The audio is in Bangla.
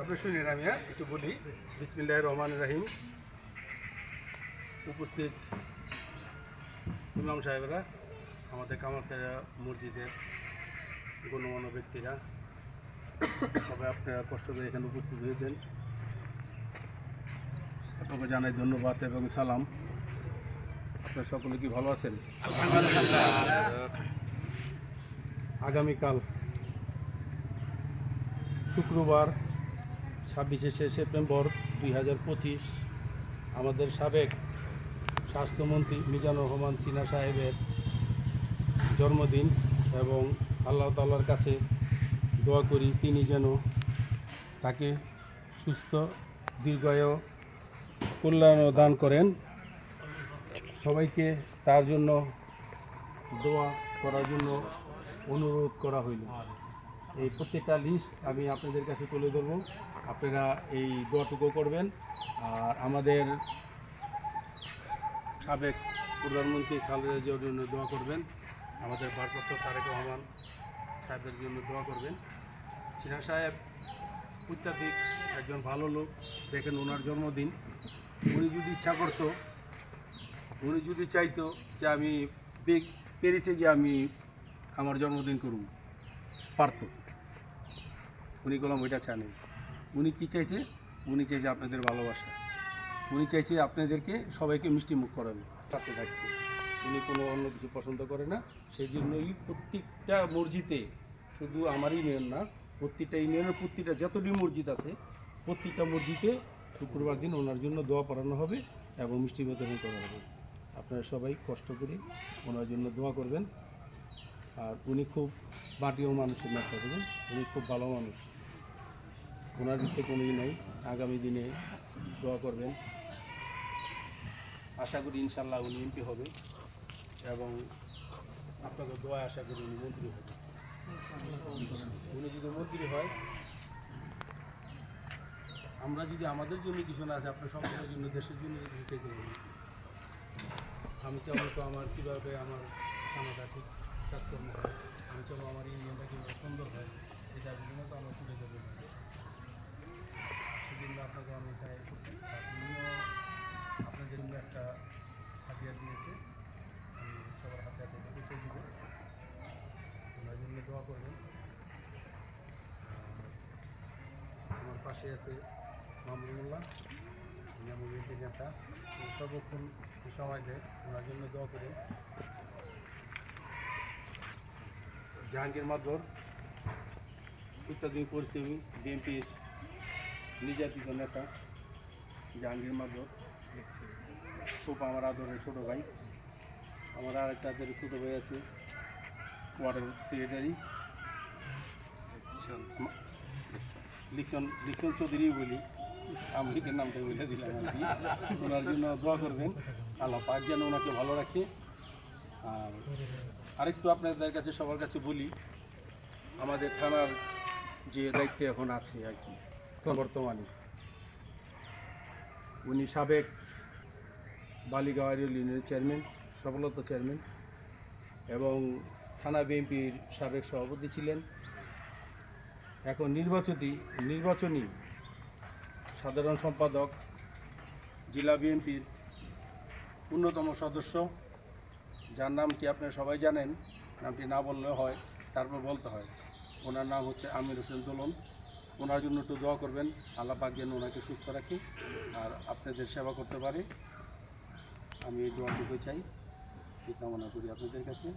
আপনি শুনেন আমি হ্যাঁ? একটু বলি। বিসমিল্লাহ রহমান রাহিম। উপস্থিত ইমাম সাহেবরা, আমাদের কামারখানা মসজিদের গণ্যমান্য ব্যক্তিরা। সবাই আপনারা কষ্ট করে এখানে উপস্থিত হয়েছেন। আপনাকে জানাই ধন্যবাদ এবং সালাম। আপনারা সকলে কি ভালো আছেন? আগামীকাল শুক্রবার, ছাব্বিশে সেপ্টেম্বর দুই হাজার পঁচিশ, আমাদের সাবেক স্বাস্থ্যমন্ত্রী মিজানুর রহমান সিনা সাহেবের জন্মদিন এবং আল্লাহ তাল্লার কাছে দোয়া করি তিনি যেন তাকে সুস্থ, দীর্ঘায়, কল্যাণ দান করেন। সবাইকে তার জন্য দোয়া করার জন্য অনুরোধ করা হইল। এই প্রত্যেকটা লিস্ট আমি আপনাদের কাছে তুলে ধরবো। আপনারা এই দোয়াটুকু করবেন। আর আমাদের সাবেক প্রধানমন্ত্রী খালেদা জিয়ার জন্য দোয়া করবেন। আমাদের ভারপ্রাপ্ত তারেক রহমান সাহেবের জন্য দোয়া করবেন। সিনহা সাহেব অত্যাধিক একজন ভালো লোক। দেখেন ওনার জন্মদিন। উনি যদি ইচ্ছা করতো, উনি যদি চাইতো যে আমি প্যারিসে গিয়ে আমি আমার জন্মদিন করব, পারত। উনি বললাম ওইটা চানেন উনি কী চাইছে? উনি চাইছে আপনাদের ভালোবাসা। উনি চাইছে আপনাদেরকে সবাইকে মিষ্টি মুখ করাবে সাথে থাকতে। উনি কোনো অন্য কিছু পছন্দ করে না। সেই জন্যই প্রত্যেকটা মসজিদে শুধু আমার ইউনিয়ন না, প্রত্যেকটা ইউনিয়নের প্রত্যেকটা যতটি মসজিদ আছে, প্রত্যেকটা মসজিদে শুক্রবার দিন ওনার জন্য দোয়া পড়ানো হবে এবং মিষ্টি বিতরণ করা হবে। আপনারা সবাই কষ্ট করে ওনার জন্য দোয়া করবেন। আর উনি খুব বাটিও মানুষের নেতা করবেন উনি খুব ভালো মানুষ। ওনার দিক থেকে কোনো ই নাই। আগামী দিনে দোয়া করবেন। আশা করি ইনশাল্লাহ উনি এমপি হবে এবং আপনাকে দোয়া আশা করি উনি মন্ত্রী হবে। উনি যদি মন্ত্রী হয়, আমরা যদি আমাদের জন্য কিছু না আছে, আপনার সকলের জন্য, দেশের জন্য যদি থেকে। আমি চাবো তো আমার কীভাবে আমার খানাটা ঠিক কাজকর্ম আমি চাবো আমার ইউনিয়নটা কীভাবে সুন্দর হয় এই দাবিগুলো তো আমরা তুলে দেবো সেজন্য আপনাকে আমি এখানে এসেছি আর উনিও আপনাদের জন্য একটা হাতিয়ার দিয়েছে। সবার হাতে হাতে এটা পৌঁছে দেবো ওনার জন্য দোয়া করবেন। আমার পাশে আছে মামুনুল্লাহ। আমার নেতা সর্বক্ষণ সময় দেয়। ওনার জন্য দোয়া করেন জাহাঙ্গীর মাদর ইত্যাদি পরিস্থিতি, বিএনপির নির্যাতিত নেতা জাহাঙ্গীর মাদর খুব আমার আদরের ছোটো ভাই। আমার আর একটা ছোটো ভাই আছে ওয়ার্ডের সেক্রেটারি লিকশন লিকশন চৌধুরী বলি। আমি নামটা বলে দিলাম ওনার জন্য দোয়া করবেন। আল্লাহ পাক যেন ওনাকে ভালো রাখে। আর আরেকটু আপনাদের কাছে সবার কাছে বলি আমাদের থানার যে দায়িত্বে এখন আছে আর কি বর্তমানে। উনি সাবেক বালিগাঁও ইউনিয়নের চেয়ারম্যান, সফলতা চেয়ারম্যান এবং থানা বিএনপির সাবেক সভাপতি ছিলেন। এখন নির্বাচনী নির্বাচনী সাধারণ সম্পাদক, জেলা বিএনপির অন্যতম সদস্য, যার নামটি আপনারা সবাই জানেন, নামটি না বললেও হয়, তারপর বলতে হয়। ওনার নাম হচ্ছে আমির হোসেন দোলন। ওনার জন্য একটু দোয়া করবেন, আল্লাহ পাক যেন ওনাকে সুস্থ রাখি আর আপনাদের সেবা করতে পারে। আমি এই দোয়াটুকু চাই। এই কামনা করি আপনাদের কাছে।